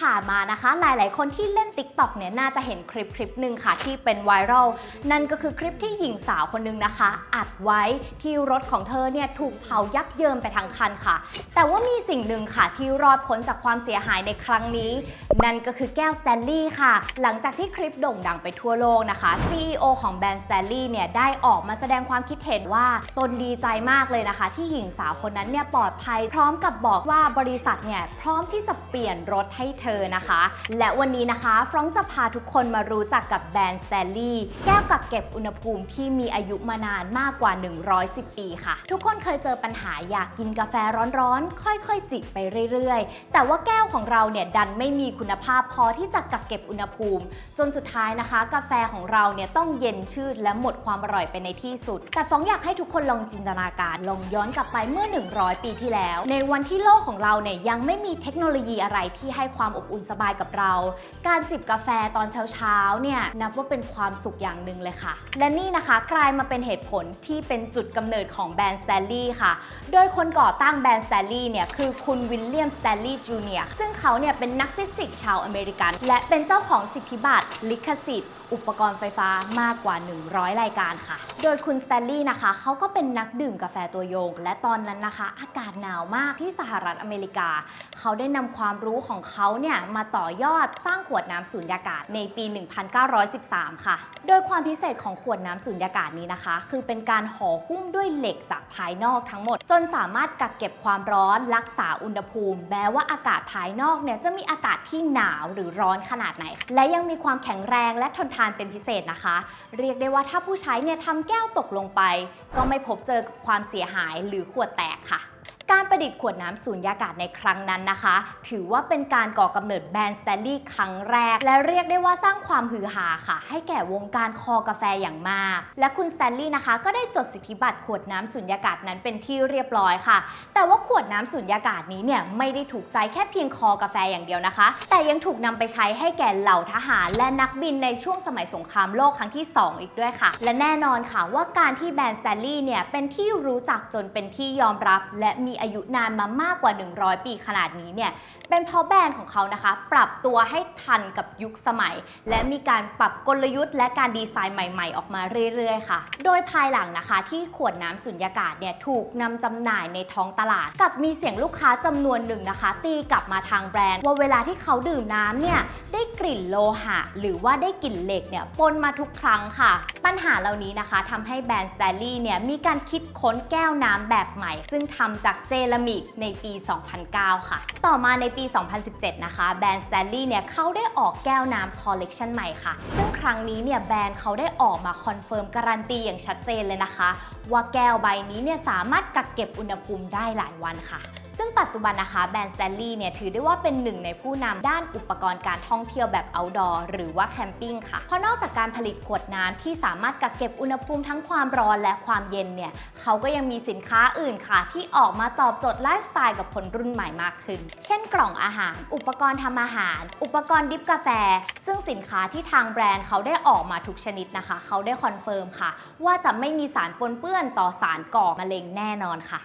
ผ่านมานะคะ หลาย ๆ คนที่เล่น TikTok เนี่ยน่าจะเห็นคลิปคลิปหนึ่งค่ะที่เป็นไวรัลนั่นก็คือคลิปที่หญิงสาวคนหนึงนะคะ อัดไว้ที่รถของเธอเนี่ยถูกเผายับเยินไปทั้งคันค่ะ แต่ว่ามีสิ่งหนึ่งค่ะที่รอดพ้นจากความเสียหายในครั้งนี้ นั่นก็คือแก้วสแตนลีย์ค่ะ หลังจากที่คลิปโด่งดังไปทั่วโลกนะคะ CEO ของแบรนด์สแตนลีย์เนี่ยได้ออกมาแสดงความคิดเห็นว่าตนดีใจมากเลยนะคะ ที่หญิงสาวคนนั้นเนี่ยปลอดภัย พร้อมกับบอกว่าบริษัทเนี่ยพร้อมที่จะเปลี่ยนรถให้เธอนะคะ และวันนี้นะคะฟรองจะพาทุกคนมารู้จักกับแบรนด์สแตนลีย์แก้วกักเก็บอุณหภูมิที่มีอายุมานานมากกว่า 110 ปีค่ะ ทุกคนเคยเจอปัญหาอยากกินกาแฟร้อนๆ ค่อยๆ จิบไปเรื่อยๆ แต่ว่าแก้วของเราเนี่ยดันไม่มีคุณภาพพอที่จะกักเก็บอุณหภูมิ จนสุดท้ายนะคะ กาแฟของเราเนี่ยต้องเย็นชืดและหมดความอร่อยไปในที่สุด แต่ฟองอยากให้ทุกคนลองจินตนาการลองย้อนกลับไปเมื่อ 100 ปีที่แล้ว ในวันที่โลกของเราเนี่ยยังไม่มีเทคโนโลยีอะไรที่ให้ความอบอุ่นสบายกับเรา การจิบกาแฟตอนเช้าๆเนี่ยนับว่าเป็นความสุขอย่างหนึ่งเลยค่ะ และนี่นะคะกลายมาเป็นเหตุผลที่เป็นจุดกำเนิดของแบรนด์สแตนลีย์ค่ะ โดยคนก่อตั้งแบรนด์สแตนลีย์เนี่ยคือคุณวิลเลียมสแตนลีย์จูเนียร์ซึ่งเขาเนี่ยเป็นนักฟิสิกส์ชาวอเมริกัน และเป็นเจ้าของสิทธิบัตรลิขสิทธิ์ อุปกรณ์ไฟฟ้ามากกว่า 100 รายการค่ะ โดยคุณสแตนลีย์นะคะเขาก็เป็นนักดื่มกาแฟตัวยง และตอนนั้นนะคะ อากาศหนาวมากที่สหรัฐอเมริกา เขาได้นำความรู้ของเขาเนี่ยมาต่อยอดสร้างขวดน้ำสูญญากาศในปี 1913 ค่ะ โดยความพิเศษของขวดน้ำสูญญากาศนี้นะคะ คือเป็นการห่อหุ้มด้วยเหล็กจากภายนอกทั้งหมด จนสามารถกักเก็บความร้อนรักษาอุณหภูมิ แม้ว่าอากาศภายนอกเนี่ยจะมีอากาศที่หนาวหรือร้อนขนาดไหน และยังมีความแข็งแรงและทนทานเป็นพิเศษนะคะ เรียกได้ว่าถ้าผู้ใช้เนี่ยทำแก้วตกลงไป ก็ไม่พบเจอกับความเสียหายหรือขวดแตกค่ะ การประดิษฐ์ขวดน้ำสูญญากาศในครั้งนั้นนะคะ ถือว่าเป็นการก่อกำเนิดแบรนด์สแตนลีย์ครั้งแรก และเรียกได้ว่าสร้างความฮือฮาค่ะ ให้แก่วงการคอกาแฟอย่างมาก และคุณสแตนลีย์นะคะ ก็ได้จดสิทธิบัตรขวดน้ำสูญญากาศนั้นเป็นที่เรียบร้อยค่ะ แต่ว่าขวดน้ำสูญญากาศนี้เนี่ยไม่ได้ถูกใจแค่เพียงคอกาแฟอย่างเดียวนะคะ แต่ยังถูกนำไปใช้ให้แก่เหล่าทหารและนักบินในช่วงสมัยสงครามโลกครั้งที่ 2 อีกด้วยค่ะ และแน่นอนค่ะว่าการที่แบรนด์สแตนลีย์เนี่ยเป็นที่รู้จักจนเป็นที่ยอมรับ และมีอายุนานมามากกว่า 100 ปีขนาดนี้เนี่ยเป็นเพราะแบรนด์ของเขานะคะ ปรับตัวให้ทันกับยุคสมัย และมีการปรับกลยุทธ์และการดีไซน์ใหม่ ๆ ออกมาเรื่อยๆ ค่ะ โดยภายหลังนะคะ ที่ขวดน้ำสุญญากาศเนี่ยถูกนำจำหน่ายในท้องตลาด กับมีเสียงลูกค้าจำนวนหนึ่งนะคะ ตีกลับมาทางแบรนด์ว่าเวลาที่เขาดื่มน้ำเนี่ยได้กลิ่นโลหะ หรือว่าได้กลิ่นเหล็กเนี่ยปนมาทุกครั้งค่ะ ปัญหาเหล่านี้นะคะทำให้แบรนด์สแตลลี่เนี่ยมีการคิดค้นแก้วน้ำแบบใหม่ ซึ่งทำจากเซรามิกในปี 2009 ค่ะ ต่อมาในปี 2017 นะคะ แบรนด์สแตลลี่เนี่ยเขาได้ออกแก้วน้ำคอลเลกชันใหม่ค่ะ ซึ่งครั้งนี้เนี่ยแบรนด์เขาได้ออกมาคอนเฟิร์มการันตีอย่างชัดเจนเลยนะคะ ว่าแก้วใบนี้เนี่ยสามารถกักเก็บอุณหภูมิได้หลายวันค่ะ ซึ่งปัจจุบันนะคะแบรนด์สแตนลีย์เนี่ยถือได้ว่าเป็นหนึ่งในผู้นำด้านอุปกรณ์การท่องเที่ยวแบบ outdoor หรือว่าแคมปิ้งค่ะ เพราะนอกจากการผลิตขวดน้ำที่สามารถกักเก็บอุณหภูมิทั้งความร้อนและความเย็นเนี่ยเขาก็ยังมีสินค้าอื่นค่ะ ที่ออกมาตอบโจทย์ไลฟ์สไตล์กับคนรุ่นใหม่มากขึ้น เช่นกล่องอาหาร อุปกรณ์ทำอาหาร อุปกรณ์ดิฟกาแฟ ซึ่งสินค้าที่ทางแบรนด์เขาได้ออกมาทุกชนิดนะคะ เขาได้คอนเฟิร์มค่ะ ว่าจะไม่มีสารปนเปื้อนต่อสารก่อมะเร็งแน่นอนค่ะ